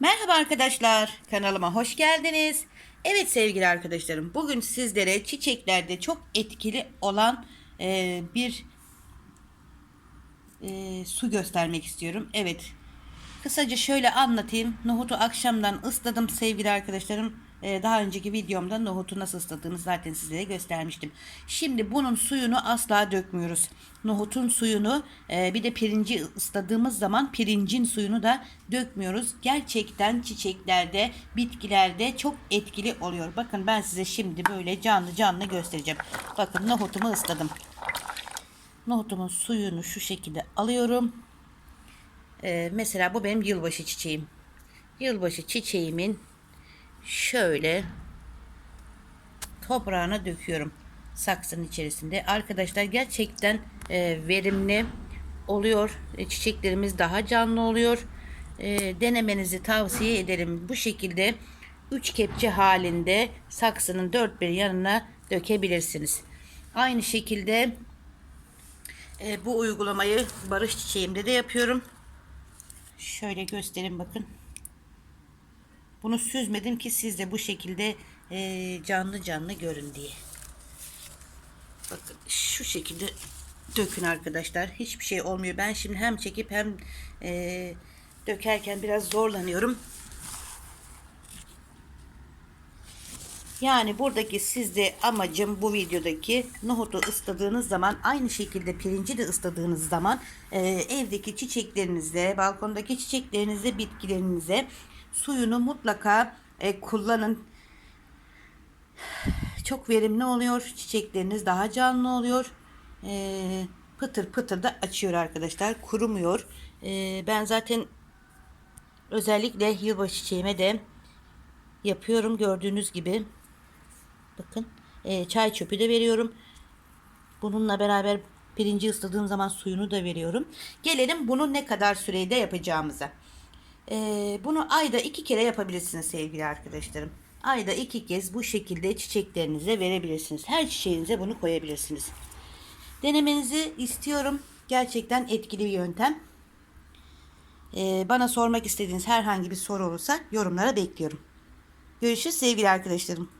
Merhaba arkadaşlar, kanalıma hoş geldiniz. Evet sevgili arkadaşlarım, bugün sizlere çiçeklerde çok etkili olan e, bir e, su göstermek istiyorum. Evet, kısaca şöyle anlatayım. Nohutu akşamdan ısladım sevgili arkadaşlarım. E, daha önceki videomda nohutu nasıl ısladığını zaten sizlere göstermiştim. Şimdi bunun suyunu asla dökmüyoruz. Nohutun suyunu e, bir de pirinci ısladığımız zaman pirincin suyunu da dökmüyoruz. Gerçekten çiçeklerde, bitkilerde çok etkili oluyor. Bakın ben size şimdi böyle canlı canlı göstereceğim. Bakın nohutumu ısladım. Nohutumun suyunu şu şekilde alıyorum. Ee, mesela bu benim yılbaşı çiçeğim. Yılbaşı çiçeğimin şöyle toprağına döküyorum saksının içerisinde. Arkadaşlar gerçekten e, verimli oluyor. E, çiçeklerimiz daha canlı oluyor. E, denemenizi tavsiye ederim. Bu şekilde 3 kepçe halinde saksının dört bir yanına dökebilirsiniz. Aynı şekilde e, bu uygulamayı barış çiçeğimde de yapıyorum. Şöyle göstereyim bakın. Bunu süzmedim ki siz de bu şekilde e, canlı canlı görün diye. Bakın şu şekilde dökün arkadaşlar. Hiçbir şey olmuyor. Ben şimdi hem çekip hem e, dökerken biraz zorlanıyorum. Yani buradaki sizde amacım bu videodaki nohutu ısladığınız zaman aynı şekilde pirinci de ısladığınız zaman e, evdeki çiçeklerinize, balkondaki çiçeklerinize, bitkilerinize suyunu mutlaka e, kullanın. Çok verimli oluyor. Çiçekleriniz daha canlı oluyor. E, pıtır pıtır da açıyor arkadaşlar. Kurumuyor. E, ben zaten özellikle yılbaşı çiçeğime de yapıyorum gördüğünüz gibi. Bakın e, çay çöpü de veriyorum. Bununla beraber pirinci ısladığım zaman suyunu da veriyorum. Gelelim bunu ne kadar sürede yapacağımıza. E, bunu ayda iki kere yapabilirsiniz sevgili arkadaşlarım. Ayda iki kez bu şekilde çiçeklerinize verebilirsiniz. Her çiçeğinize bunu koyabilirsiniz. Denemenizi istiyorum. Gerçekten etkili bir yöntem. E, bana sormak istediğiniz herhangi bir soru olursa yorumlara bekliyorum. Görüşürüz sevgili arkadaşlarım.